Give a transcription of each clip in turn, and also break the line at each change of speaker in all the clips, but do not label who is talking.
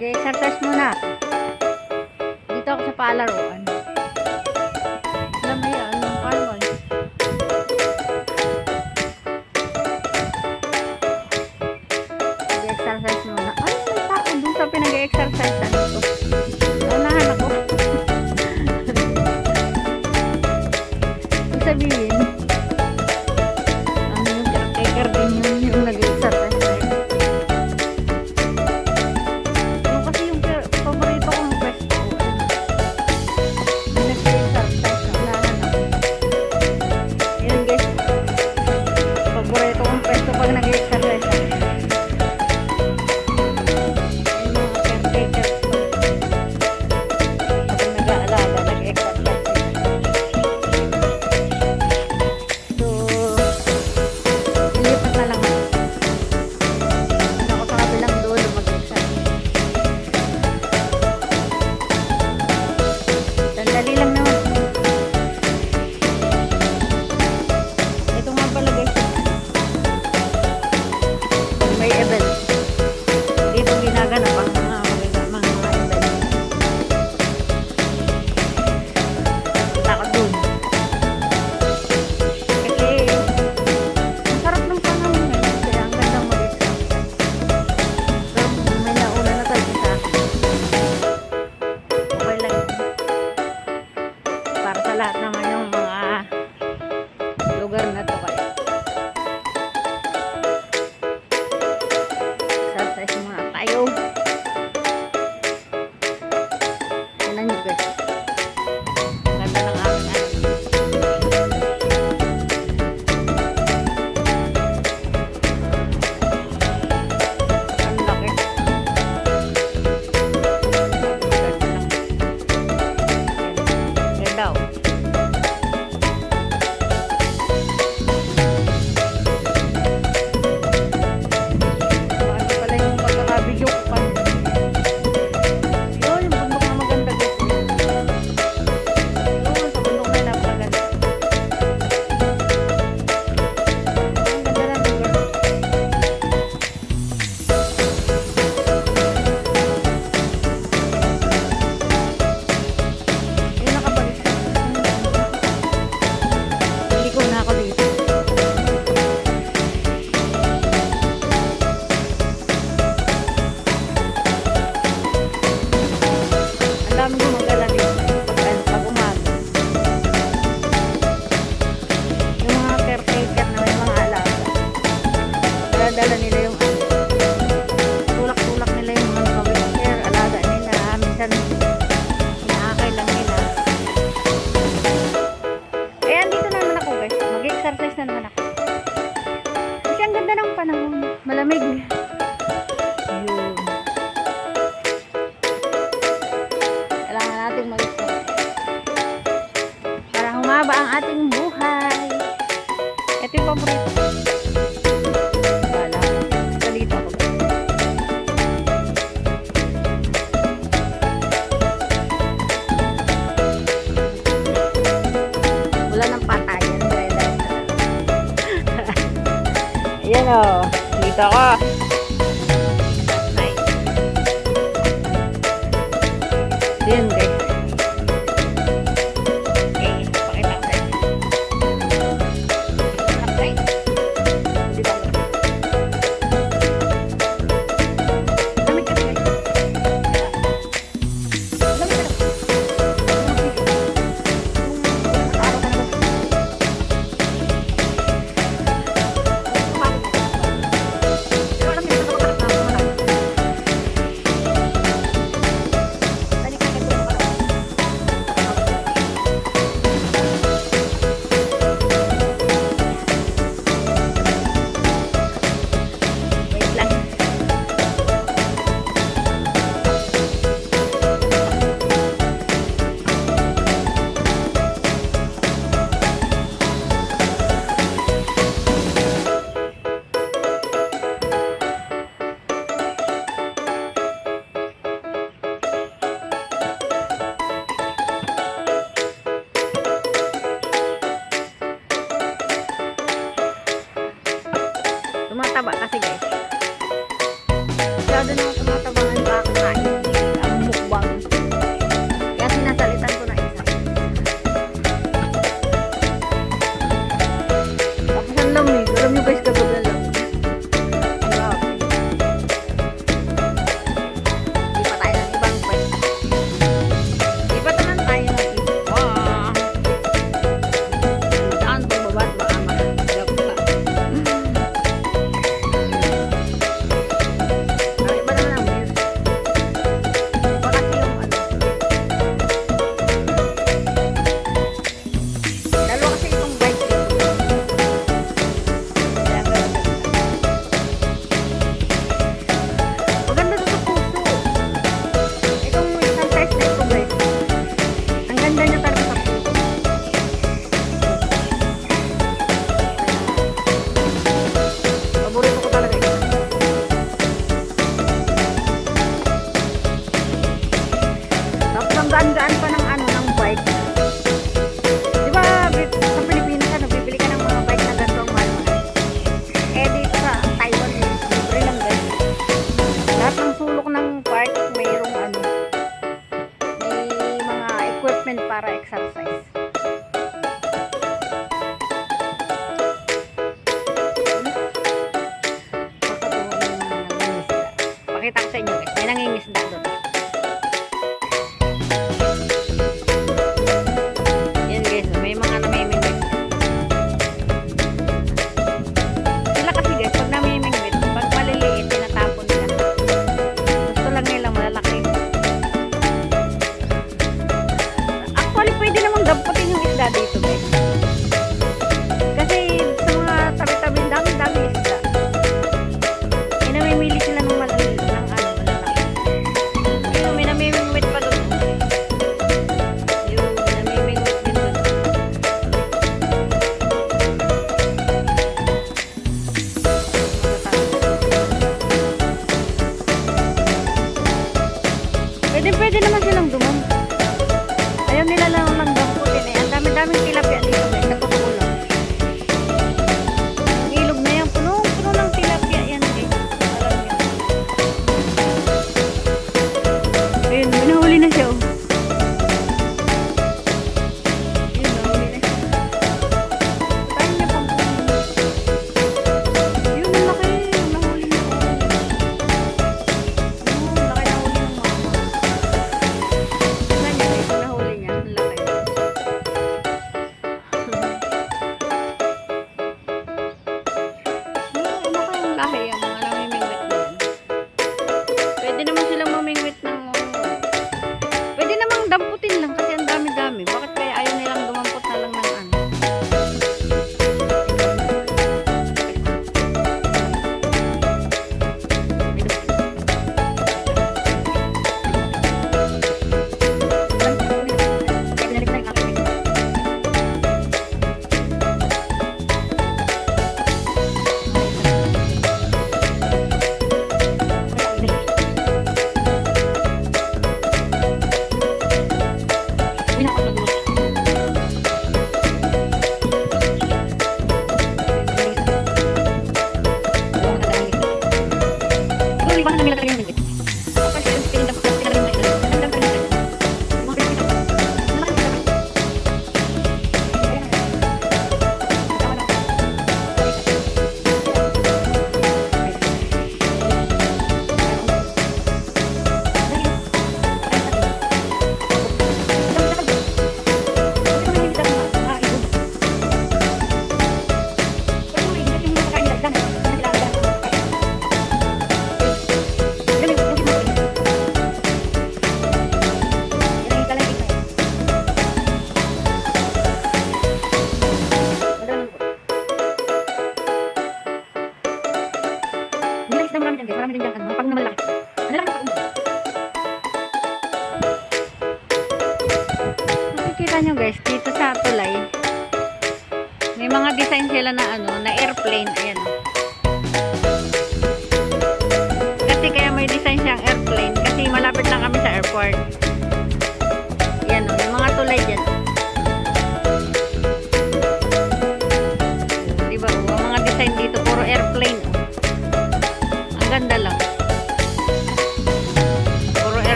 mag-exercise muna ako. Dito ako sa paalaruan. naman ako. Kasi ang ganda ng panahon. Malamig. Ayan o. Oh. Dito ako. Nice. Ayan, guys. Tumataba kasi guys. Masyado naman tumataba ang baka kain. para exercise. dyan guys. Marami rin dyan. Ano, pag namalaki. Ano lang kapag Makikita nyo guys, dito sa tulay. May mga design sila na ano, na airplane. Ayan. Kasi kaya may design siyang airplane. Kasi malapit lang kami sa airport. Yan o, mga tulay dyan.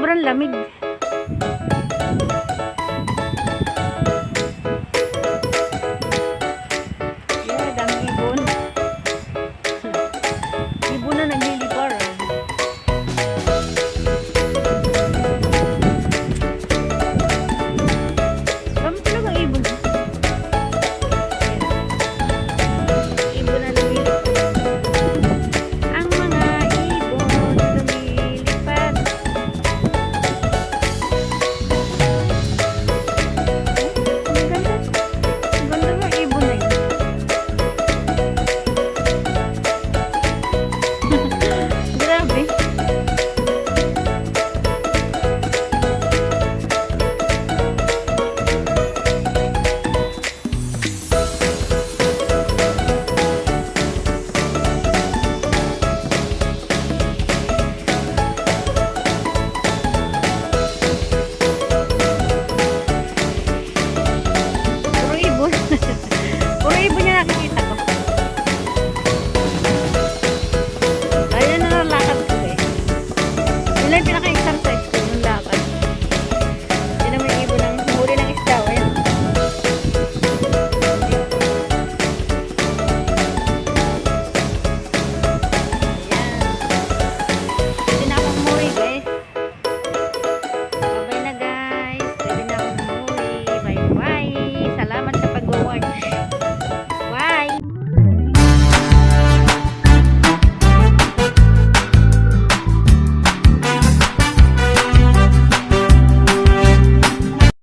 sobrang lamig.